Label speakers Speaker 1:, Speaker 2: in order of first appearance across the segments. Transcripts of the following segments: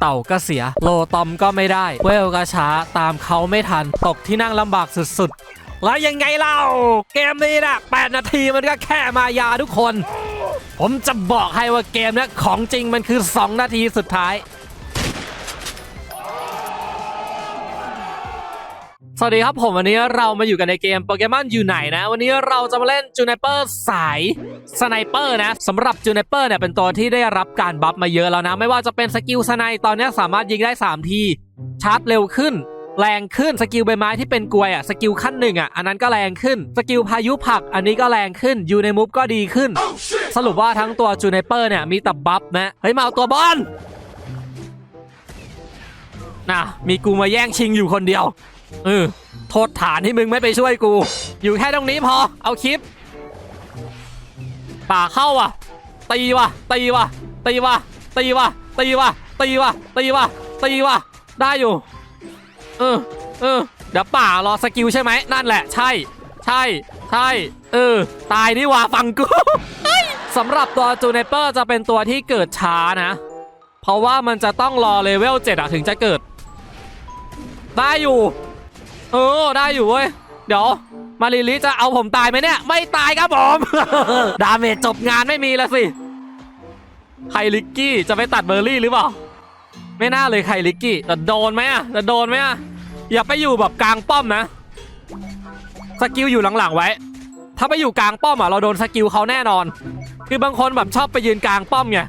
Speaker 1: เต่าก็เสีย โลตอมก็ไม่ได้ เวลก็ช้าตามเขาไม่ทัน ตกที่นั่งลำบากสุดๆ แล้วยังไงเล่า เกมนี้นะ8นาทีมันก็แค่มายาทุกคน ผมจะบอกให้ว่าเกมนี้ของจริงมันคือ 2 นาทีสุดท้าย สวัสดีครับผมวันนี้เรามาอยู่กันในเกมโปเกมอนอยู่ไหนนะ วันนี้เราจะมาเล่นจูเนเปอร์สายสไนเปอร์นะสำหรับจูเนเปอร์เนี่ยเป็นตัวที่ได้รับการบัฟมาเยอะแล้วนะ ไม่ว่าจะเป็นสกิลสไนตอนนี้สามารถยิงได้ 3 ทีชาร์จเร็วขึ้น แรงขึ้นสกิลใบไม้ที่เป็นกลวยอะสกิลขั้นหนึ่งอะอันนั้นก็แรงขึ้นสกิลพายุผักอันนี้ก็แรงขึ้นอยู่ในมูฟก็ดีขึ้น สรุปว่าทั้งตัวจูเนเปอร์เนี่ยมีแต่บัฟนะเฮ้ยมาเอาตัวบอลนะมีกูมาแย่งชิงอยู่คนเดียว เออโทษฐานที่มึงไม่ไปช่วยกู อยู่แค่ตรงนี้พอ เอาคลิป ป่าเข้าว่ะ ตีว่ะ ตีว่ะ ตีว่ะ ตีว่ะ ตีว่ะ ตีว่ะ ตีว่ะ ตีว่ะ ได้อยู่ เออ เออ เดี๋ยวป่ารอสกิลใช่ไหม นั่นแหละ ใช่ ใช่ ใช่ เออ ตายนี่ว่าฟังกูสำหรับตัวจูเนเปอร์จะเป็นตัวที่เกิดช้านะ เพราะว่ามันจะต้องรอเลเวล7อะถึงจะเกิด ได้อยู่ เออได้อยู่เว้ย เดี๋ยว มาริลิจะเอาผมตายไหมเนี่ย ไม่ตายครับผม ดาเมจจบงานไม่มีแล้วสิไคลิกกี้จะไปตัดเบอร์รี่หรือเปล่า ไม่น่าเลยไคลิกกี้แต่โดนไหมอะแต่โดนไหมอะอย่าไปอยู่แบบกลางป้อมนะ สกิลอยู่หลังๆไว้ ถ้าไปอยู่กลางป้อมอะเราโดนสกิลเขาแน่นอน คือบางคนแบบชอบไปยืนกลางป้อมไง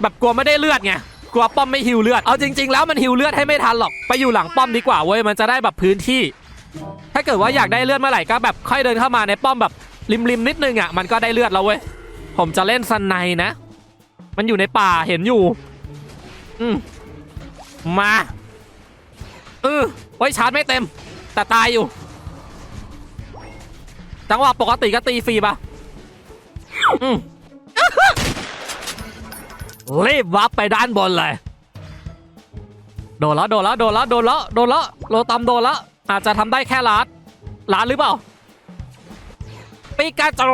Speaker 1: แบบกลัวไม่ได้เลือดไงกลัวป้อมไม่ฮิวเลือด เอาจริง ๆ แล้วมันฮิวเลือดให้ไม่ทันหรอก ไปอยู่หลังป้อมดีกว่าเว้ย มันจะได้แบบพื้นที่ ถ้าเกิดว่าอยากได้เลือดเมื่อไหร่ก็แบบค่อยเดินเข้ามาในป้อมแบบริมๆนิดนึงอะมันก็ได้เลือดแล้วเว้ยผมจะเล่นซันไนนะ มันอยู่ในป่าเห็นอยู่ อืมมาเออไว้ชาร์จไม่เต็ม แต่ตายอยู่ จังหวะปกติก็ตีฟรีปะอืมรีบวับไปด้านบนเลย โดนแล้วโดนแล้วโดนแล้วโดนแล้วโดนแล้วโลตามโดนแล้ว อาจจะทำได้แค่ลัดลัดหรือเปล่าปิกาจู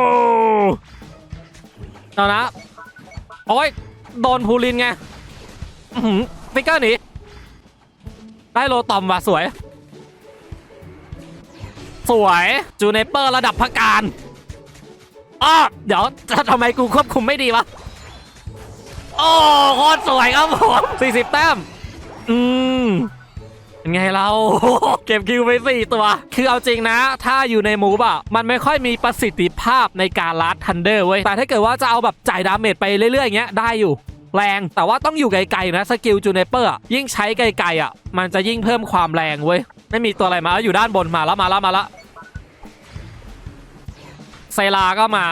Speaker 1: เอานะโอ้ยโดนพูลินไงปิกเกอร์หนีได้โลตอมว่ะสวย สวยจูเนเปอร์ระดับพักการอ้อเดี๋ยวจะทำไมกูควบคุมไม่ดีวะโอ้โคตรสวยครับผม40แต้มอืม เป็นไงเรา เก็บคิวไปสี่ตัว คือเอาจริงนะ ถ้าอยู่ในมูฟอะมันไม่ค่อยมีประสิทธิภาพในการลัดทันเดอร์เว้ย แต่ถ้าเกิดว่าจะเอาแบบจ่ายดาเมจไปเรื่อยๆอย่างเงี้ยได้อยู่แรงแต่ว่าต้องอยู่ไกลๆนะสกิลจูเนเปอร์ยิ่งใช้ไกลๆอะ มันจะยิ่งเพิ่มความแรงเว้ย ไม่มีตัวอะไรมาอยู่ด้านบนมาแล้วมาแล้วมาแล้วไซลาก็มา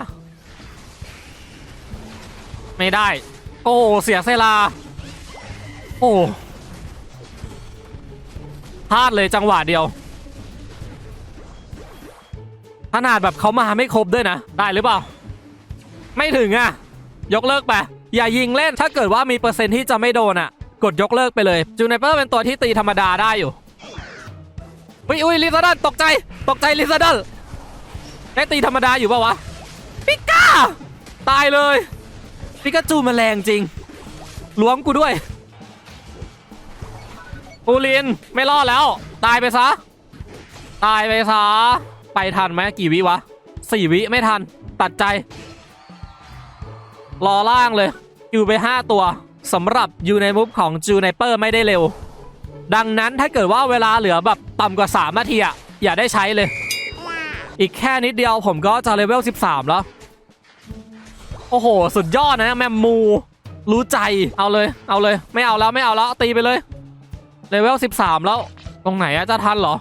Speaker 1: ไม่ได้ โอ้เสียเซลา โอ้ พลาดเลยจังหวะเดียวขนาดแบบเขามาไม่ครบด้วยนะ ได้หรือเปล่า ไม่ถึงอะ ยกเลิกไป อย่ายิงเล่นถ้าเกิดว่ามีเปอร์เซ็นต์ที่จะไม่โดนอะ กดยกเลิกไปเลยจูเนเปอร์เป็นตัวที่ตีธรรมดาได้อยู่อุ้ยอุ้ยลิซาดันตกใจตกใจลิซาดันได้ตีธรรมดาอยู่ปะวะปิก้า ตายเลยปิกาจูมันแรงจริงล้วงกูด้วย ปูลินไม่รอดแล้ว ตายไปซะ ตายไปซะ ไปทันไหมกี่วิวะสี่วิไม่ทัน ตัดใจ รอล่างเลย อยู่ไป 5 ตัวสำหรับอยู่ในมุฟของจูไนเปอร์ไม่ได้เร็ว ดังนั้นถ้าเกิดว่าเวลาเหลือแบบต่ำกว่า3นาทีอะอย่าได้ใช้เลย อีกแค่นิดเดียวผมก็จะเลเวล 13 แล้ว โอ้โห สุดยอดนะแมมมู รู้ใจเอาเลย เอาเลย ไม่เอาแล้วไม่เอาแล้วตีไปเลย เลเวล13แล้ว ตรงไหนอะจะทันเหรอ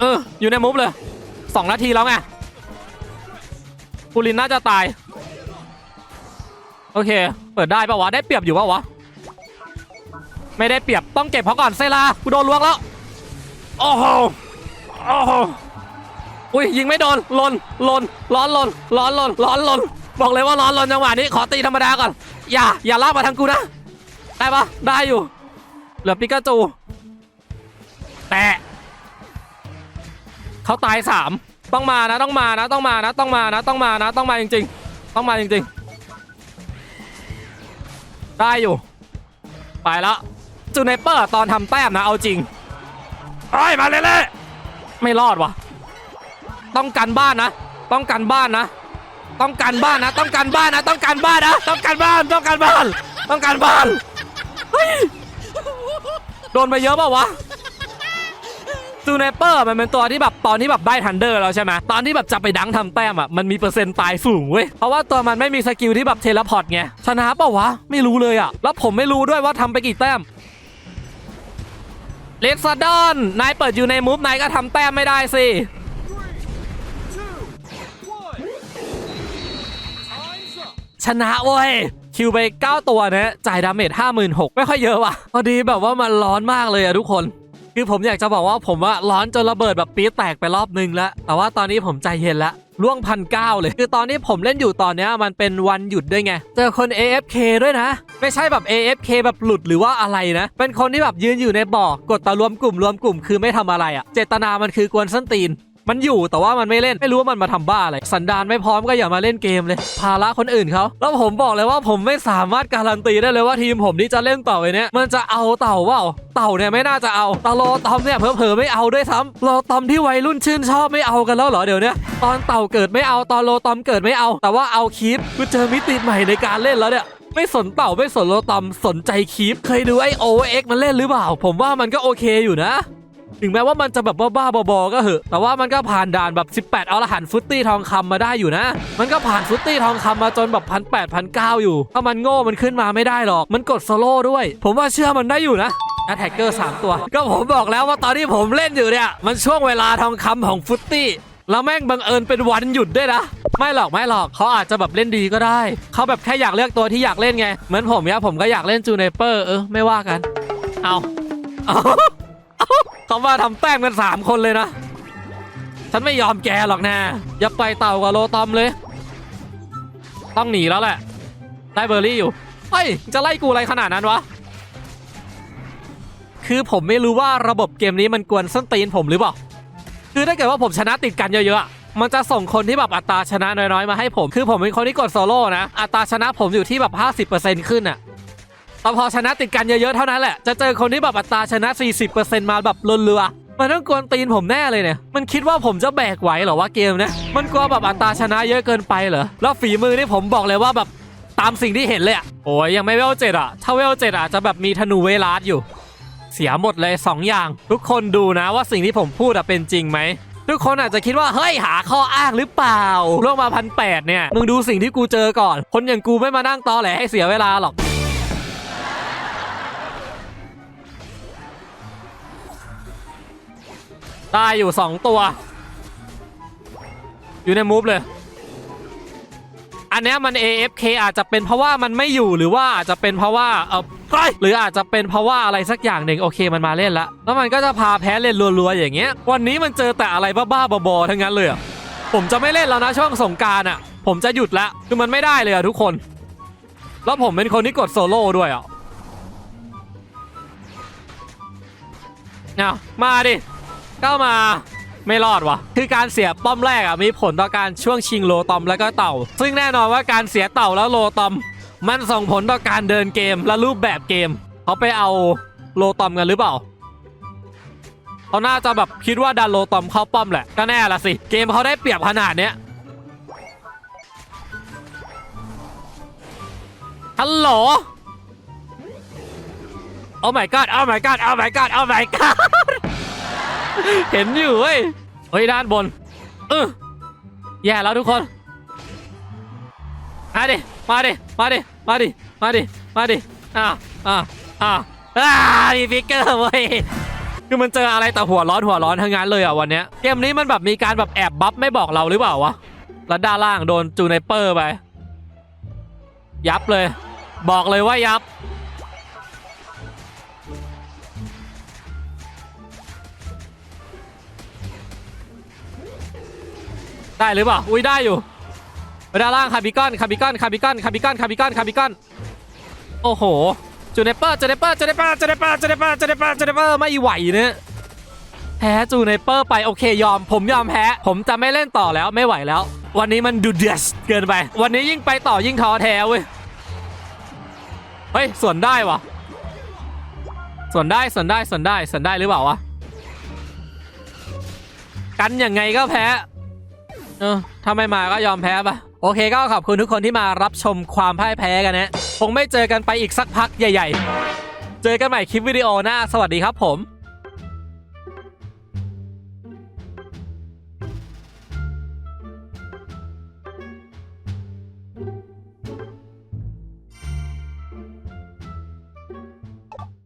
Speaker 1: เออ อยู่ในมุฟเลย2นาทีแล้วไงปูลินน่าจะตาย โอเค เปิดได้ปะวะ ได้เปรียบอยู่ปะวะ ไม่ได้เปรียบต้องเก็บเขาก่อนเซลากูโดนล้วงแล้ว โอ้โห โอ้โห อุ้ยยิงไม่โดนลนลนร้อนลนร้อนลนร้อนลนบอกเลยว่าร้อนลนจังหวะนี้ขอตีธรรมดาก่อน อย่า อย่าลากมาทางกูนะ ได้ปะได้อยู่ เหลือปิกาจู แต่ เขาตายสามต้องมานะต้องมานะต้องมานะต้องมานะต้องมานะต้องมาจริง ๆ ต้องมาจริงได้อยู่ ไปแล้วจูเนเปอร์ตอนทำแต้มนะเอาจริงไอ้ยมาเล่ๆไม่รอดว่ะต้องกันบ้านนะ ต้องกันบ้านนะ ต้องกันบ้านนะ ต้องกันบ้านนะ ต้องกันบ้านนะ ต้องกันบ้าน ต้องกันบ้าน ต้องกันบ้านเฮ้ย โดนไปเยอะเปล่าวะซูเนเปอร์มันเป็นตัวที่แบบตอนที่แบบได้ทันเดอร์แล้วใช่ไหมตอนที่แบบจะไปดังทำแต้มอะมันมีเปอร์เซ็นต์ตายสูงเว้ยเพราะว่าตัวมันไม่มีสกิลที่แบบเทเลพอร์ตไงชนะเปล่าวะไม่รู้เลยอะแล้วผมไม่รู้ด้วยว่าทำไปกี่แต้มเลสซาดอนนายเปิดอยู่ในมูฟนายก็ทำแต้มไม่ได้สิชนะเว้ย คิวไป 9 ตัวนะจ่ายดาเมจ56,000ไม่ค่อยเยอะว่ะ พอดีแบบว่ามันร้อนมากเลยอะทุกคน คือผมอยากจะบอกว่าผมว่าร้อนจนระเบิดแบบปี๊ดแตกไปรอบนึงแล้ว แต่ว่าตอนนี้ผมใจเย็นล้วล่วงพันเก้าเลย คือตอนนี้ผมเล่นอยู่ตอนเนี้ยมันเป็นวันหยุดด้วยไง เจอคน AFK ด้วยนะ ไม่ใช่แบบ AFK แบบหลุดหรือว่าอะไรนะ เป็นคนที่แบบยืนอยู่ในบ่อกดตารวมกลุ่มรวมกลุ่มคือไม่ทำอะไรอะเจตนามันคือกวนส้นตีน มันอยู่แต่ว่ามันไม่เล่นไม่รู้ว่ามันมาทำบ้าอะไรสันดานไม่พร้อมก็อย่ามาเล่นเกมเลย ภาระคนอื่นเขาแล้วผมบอกเลยว่าผมไม่สามารถการันตีได้เลยว่าทีมผมที่จะเล่นต่อไปเนี้ยมันจะเอาเต่าเปล่าเต่าเนี่ยไม่น่าจะเอาตาโลตอมเนี่ยเผลอๆไม่เอาด้วยซ้ำโลตอมที่วัยรุ่นชื่นชอบไม่เอากันแล้วเหรอเดี๋ยวนี้ตอนเต่าเกิดไม่เอาตอนโลตอมเกิดไม่เอา แต่ว่าเอาคีปกูเจอมิติใหม่ในการเล่นแล้วเนี่ยไม่สนเต่าไม่สนโลตอมสนใจคีปเคยดูไอโอเอ็กมันเล่นหรือเปล่า ผมว่ามันก็โอเคอยู่นะ ถึงแม้ว่ามันจะแบบบ้าๆบอๆก็เหอะ แต่ว่ามันก็ผ่านด่านแบบ 18 เอาละหันฟุตตี้ทองคำมาได้อยู่นะ มันก็ผ่านฟุตตี้ทองคำมาจนแบบพันแปดพันเก้าอยู่ ถ้ามันโง่มันขึ้นมาไม่ได้หรอก มันกดโซโล่ด้วย ผมว่าเชื่อมันได้อยู่นะนะแท็กเกอร์ 3 ตัว ก็ผมบอกแล้วว่าตอนที่ผมเล่นอยู่เนี่ย มันช่วงเวลาทองคำของฟุตตี้แล้วแม่งบังเอิญเป็นวันหยุดด้วยนะ ไม่หรอกไม่หรอกเขาอาจจะแบบเล่นดีก็ได้ เขาแบบแค่อยากเลือกตัวที่อยากเล่นไง เหมือนผมเนี่ยผมก็อยากเล่นจูเนเปอร์เออไม่ว่ากัน เอาเอา เขามาทำแต้มกัน3คนเลยนะ ฉันไม่ยอมแกหรอกนะอย่าไปเต่ากับโลตอมเลย ต้องหนีแล้วแหละ ได้เบอร์รี่อยู่เฮ้ยจะไล่กูอะไรขนาดนั้นวะ คือผมไม่รู้ว่าระบบเกมนี้มันกวนส้นตีนผมหรือเปล่า คือถ้าเกิดว่าผมชนะติดกันเยอะๆ มันจะส่งคนที่แบบอัตราชนะน้อยๆ มาให้ผม คือผมเป็นคนที่กดโซโล่นะ อัตราชนะผมอยู่ที่แบบ 50%ขึ้นอะ แต่พอชนะติดกันเยอะๆเท่านั้นแหละ จะเจอคนที่แบบอัตราชนะ 40%มาแบบเรือมันต้องกวนตีนผมแน่เลยเนี่ย มันคิดว่าผมจะแบกไหวเหรอว่าเกมเนี้ยมันกลัวแบบอัตราชนะเยอะเกินไปเหรอ แล้วฝีมือนี่ผมบอกเลยว่าแบบตามสิ่งที่เห็นเลยอะโอ้ยยังไม่เวลเจ็ดอะถ้าเวลเจ็ดอะจะแบบมีธนูเวลาดอยู่ เสียหมดเลย 2 อย่าง ทุกคนดูนะว่าสิ่งที่ผมพูดอะเป็นจริงไหม ทุกคนอาจจะคิดว่าเฮ้ยหาข้ออ้างหรือเปล่าล่วงมาพันแปดเนี่ย มึงดูสิ่งที่กูเจอก่อน คนอย่างกูไม่มานั่งตอแหลให้เสียเวลาหรอก ได้อยู่2ตัว อยู่ในมูฟเลย อันนี้มัน AFK อาจจะเป็นเพราะว่ามันไม่อยู่หรือว่าอาจจะเป็นเพราะว่าเออเฮ้หรืออาจจะเป็นเพราะว่าอะไรสักอย่างหนึ่งโอเคมันมาเล่นล้วแล้วมันก็จะพาแพ้เล่นรัวๆอย่างเงี้ย วันนี้มันเจอแต่อะไรบ้าๆบอๆทั้งนั้นเลยผมจะไม่เล่นแล้วนะช่วงสงการอะ ผมจะหยุดล้วคือมันไม่ได้เลยอะทุกคน แล้วผมเป็นคนที่กดโซโล่ด้วยอะเอามาดิ เข้ามาไม่รอดวะคือการเสียป้อมแรกอะมีผลต่อการช่วงชิงโลตอมแล้วก็เต่า ซึ่งแน่นอนว่าการเสียเต่าแล้วโลตอม มันส่งผลต่อการเดินเกมและรูปแบบเกมเขาไปเอาโลตอมกันหรือเปล่าเขาน่าจะแบบคิดว่าดันโลตอมเข้าป้อมแหละก็แน่ละสิ เกมเขาได้เปรียบขนาดเนี้ยฮัลโหลโอ้ my god โอ้ my god โอ้ my god โอ้ my god เห็นอยู่เว้ย เฮ้ยด้านบน เออแย่แล้วทุกคนมาดิมาดิมาดิมาดิมาดิมาดิอ่าอ่าอ่าอ่ามีฟิกเกอร์เว้ยคือมันเจออะไรแต่หัวร้อนหัวร้อนทั้งนั้นเลยอะวันเนี้ยเกมนี้มันแบบมีการแบบแอบบัฟไม่บอกเราหรือเปล่าวะแล้วด้านล่างโดนจูไนเปอร์ไป ยับเลย บอกเลยว่ายับ ได้หรือเปล่าอุ้ยได้อยู่ไปด้านล่างคาร์บิคอนคาร์บิคอนคาร์บิคอนคาร์บิคอนคาร์บิคอนคาบิคอนโอ้โหจูเนเปอร์จูเนเปอร์จูเนเปอร์จูเนเปอร์จูเนเปอร์จูเนเปอร์จูเนเปอร์ไม่ไหวเนี่ยแพ้จูเนเปอร์ไปโอเคยอม ผมยอมแพ้ ผมจะไม่เล่นต่อแล้วไม่ไหวแล้ว วันนี้มันดูเดือดเกินไป วันนี้ยิ่งไปต่อยิ่งท้อแท้เว้ยเฮ้ยส่วนได้วะส่วนได้ส่วนได้ส่วนได้ส่วนได้หรือเปล่าวะกันยังไงก็แพ้ เออถ้าไม่มาก็ยอมแพ้ปะโอเคก็ขอบคุณทุกคนที่มารับชมความพ่ายแพ้กันนะคงไม่เจอกันไปอีกสักพักใหญ่ ๆ เจอกันใหม่คลิปวิดีโอหน้า สวัสดีครับผม